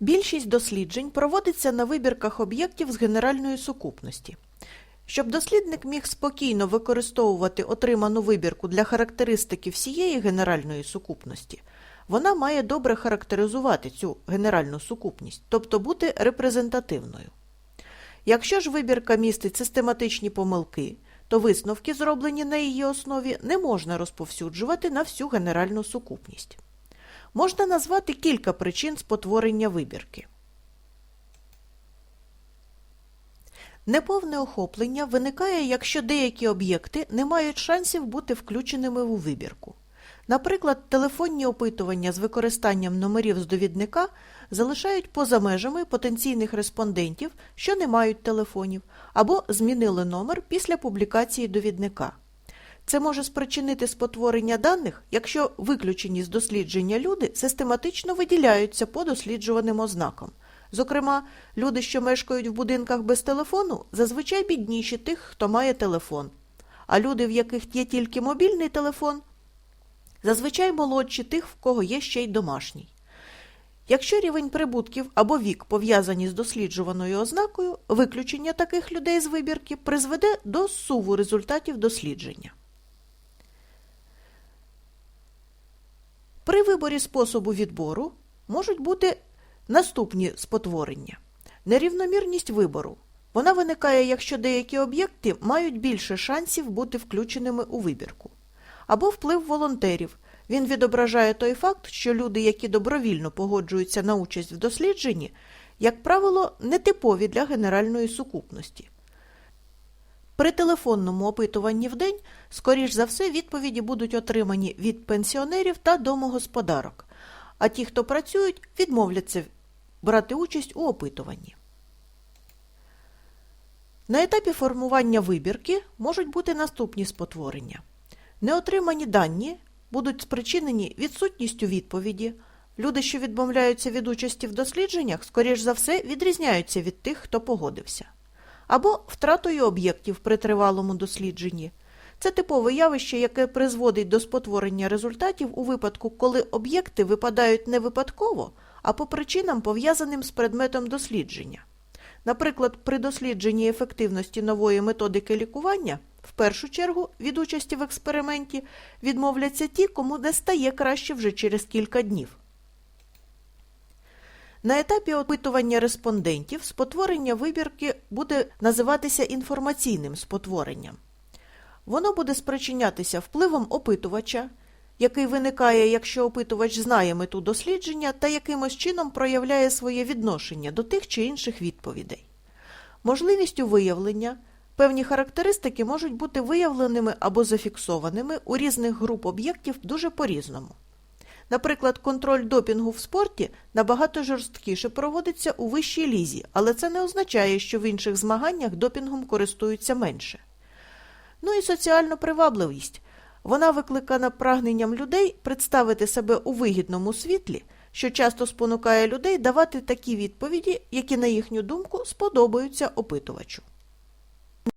Більшість досліджень проводиться на вибірках об'єктів з генеральної сукупності. Щоб дослідник міг спокійно використовувати отриману вибірку для характеристики всієї генеральної сукупності, вона має добре характеризувати цю генеральну сукупність, тобто бути репрезентативною. Якщо ж вибірка містить систематичні помилки, то висновки, зроблені на її основі, не можна розповсюджувати на всю генеральну сукупність. Можна назвати кілька причин спотворення вибірки. Неповне охоплення виникає, якщо деякі об'єкти не мають шансів бути включеними у вибірку. Наприклад, телефонні опитування з використанням номерів з довідника залишають поза межами потенційних респондентів, що не мають телефонів, або змінили номер після публікації довідника. Це може спричинити спотворення даних, якщо виключені з дослідження люди систематично виділяються по досліджуваним ознакам. Зокрема, люди, що мешкають в будинках без телефону, зазвичай бідніші тих, хто має телефон. А люди, в яких є тільки мобільний телефон, зазвичай молодші тих, в кого є ще й домашній. Якщо рівень прибутків або вік пов'язані з досліджуваною ознакою, виключення таких людей з вибірки призведе до суву результатів дослідження. При виборі способу відбору можуть бути наступні спотворення. Нерівномірність вибору. Вона виникає, якщо деякі об'єкти мають більше шансів бути включеними у вибірку. Або вплив волонтерів. Він відображає той факт, що люди, які добровільно погоджуються на участь в дослідженні, як правило, нетипові для генеральної сукупності. При телефонному опитуванні в день, скоріш за все, відповіді будуть отримані від пенсіонерів та домогосподарок, а ті, хто працюють, відмовляться брати участь у опитуванні. На етапі формування вибірки можуть бути наступні спотворення. Неотримані дані будуть спричинені відсутністю відповіді. Люди, що відмовляються від участі в дослідженнях, скоріш за все, відрізняються від тих, хто погодився. Або втратою об'єктів при тривалому дослідженні. Це типове явище, яке призводить до спотворення результатів у випадку, коли об'єкти випадають не випадково, а по причинам, пов'язаним з предметом дослідження. Наприклад, при дослідженні ефективності нової методики лікування в першу чергу від участі в експерименті відмовляться ті, кому не стає краще вже через кілька днів. На етапі опитування респондентів спотворення вибірки буде називатися інформаційним спотворенням. Воно буде спричинятися впливом опитувача, який виникає, якщо опитувач знає мету дослідження та якимось чином проявляє своє відношення до тих чи інших відповідей. Можливістю виявлення певні характеристики можуть бути виявленими або зафіксованими у різних груп об'єктів дуже по-різному. Наприклад, контроль допінгу в спорті набагато жорсткіше проводиться у вищій лізі, але це не означає, що в інших змаганнях допінгом користуються менше. Ну і соціальна привабливість. Вона викликана прагненням людей представити себе у вигідному світлі, що часто спонукає людей давати такі відповіді, які, на їхню думку, сподобаються опитувачу.